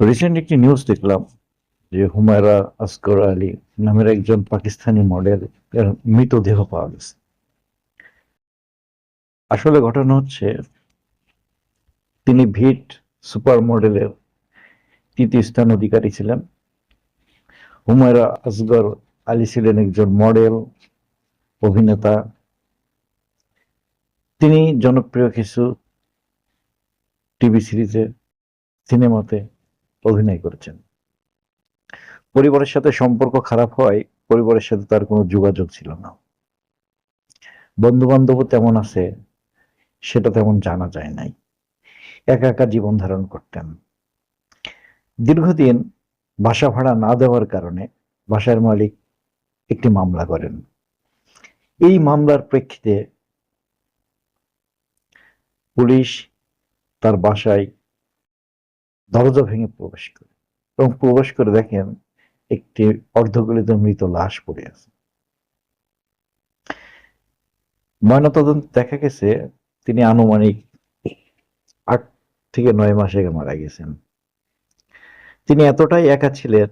Recent একটি news দেখলাম যে হুমায়রা আসগর আলী নামের একজন পাকিস্তানি মডেল মৃতদেহ পাওয়া গেছে। আসলে ঘটনা হচ্ছে, তিনি ভিট সুপার মডেলের তৃতীয় স্থান অধিকারী ছিলেন। হুমায়রা আসগর আলী ছিলেন একজন মডেল অভিনেতা। তিনি জনপ্রিয় কিছু টিভি সিরিজে সিনেমাতে অভিনয় করেছেন। পরিবারের সাথে সম্পর্ক খারাপ হয় পরিবারের সাথে তার কোনো যোগাযোগ ছিল না। বন্ধু বান্ধবও তেমন আছে, সেটা তেমন জানা যায় নাই। একা একা জীবন ধারণ করতেন। দীর্ঘদিন বাসা ভাড়া না দেওয়ার কারণে বাসার মালিক একটি মামলা করেন। এই মামলার প্রেক্ষিতে পুলিশ তার বাসায় দরজা ভেঙে প্রবেশ করে। এবং প্রবেশ করে দেখেন একটি অর্ধগলিত মৃত লাশ পড়ে আছে। ময়নাতদন্ত দেখা গেছে, তিনি আনুমানিক আট থেকে নয় মাস আগে মারা গেছেন। তিনি এতটাই একা ছিলেন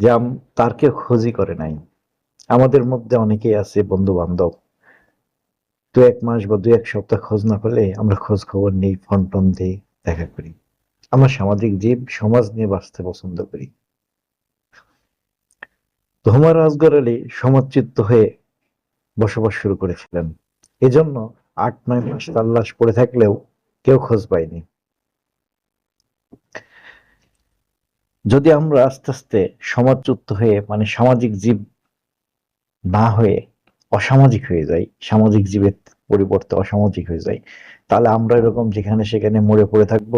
যে তার কেউ খোঁজই করে নাই। আমাদের মধ্যে অনেকেই আছে বন্ধু বান্ধব দু এক মাস বা দু এক সপ্তাহ খোঁজ না পেলে আমরা খোঁজ খবর নিই ফোন টোন দিই দেখা করি। আমরা সামাজিক জীব সমাজ নিয়ে বাঁচতে পছন্দ করি। হুমায়ুন আসগর আলী সমাজচিত্ত হয়ে বসবাস শুরু করেছিলেন। এজন্য আট, নয় মাস তার লাশ পড়ে থাকলেও কেউ খোঁজ পায়নি। যদি আমরা আস্তে আস্তে সমাজচ্যুত হয়ে মানে সামাজিক জীব না হয়ে অসামাজিক হয়ে যাই, সামাজিক জীবের পরিবর্তে অসামাজিক হয়ে যাই, তাহলে আমরা এরকম যেখানে সেখানে মরে পড়ে থাকব?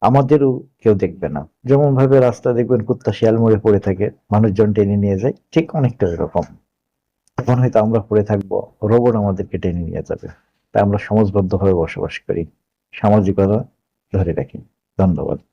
আমাদেরও কেউ দেখবে না। যেমন ভাবে রাস্তা দেখবেন, কুত্তা শিয়াল মরে পড়ে থাকে, মানুষজন টেনে নিয়ে যায়, ঠিক অনেকটা এরকম। তখন হয়তো আমরা পড়ে থাকব, রোবট আমাদেরকে টেনে নিয়ে যাবে। তাই আমরা সমাজবদ্ধভাবে বসবাস করি, সামাজিকতা ধরে রাখি। ধন্যবাদ।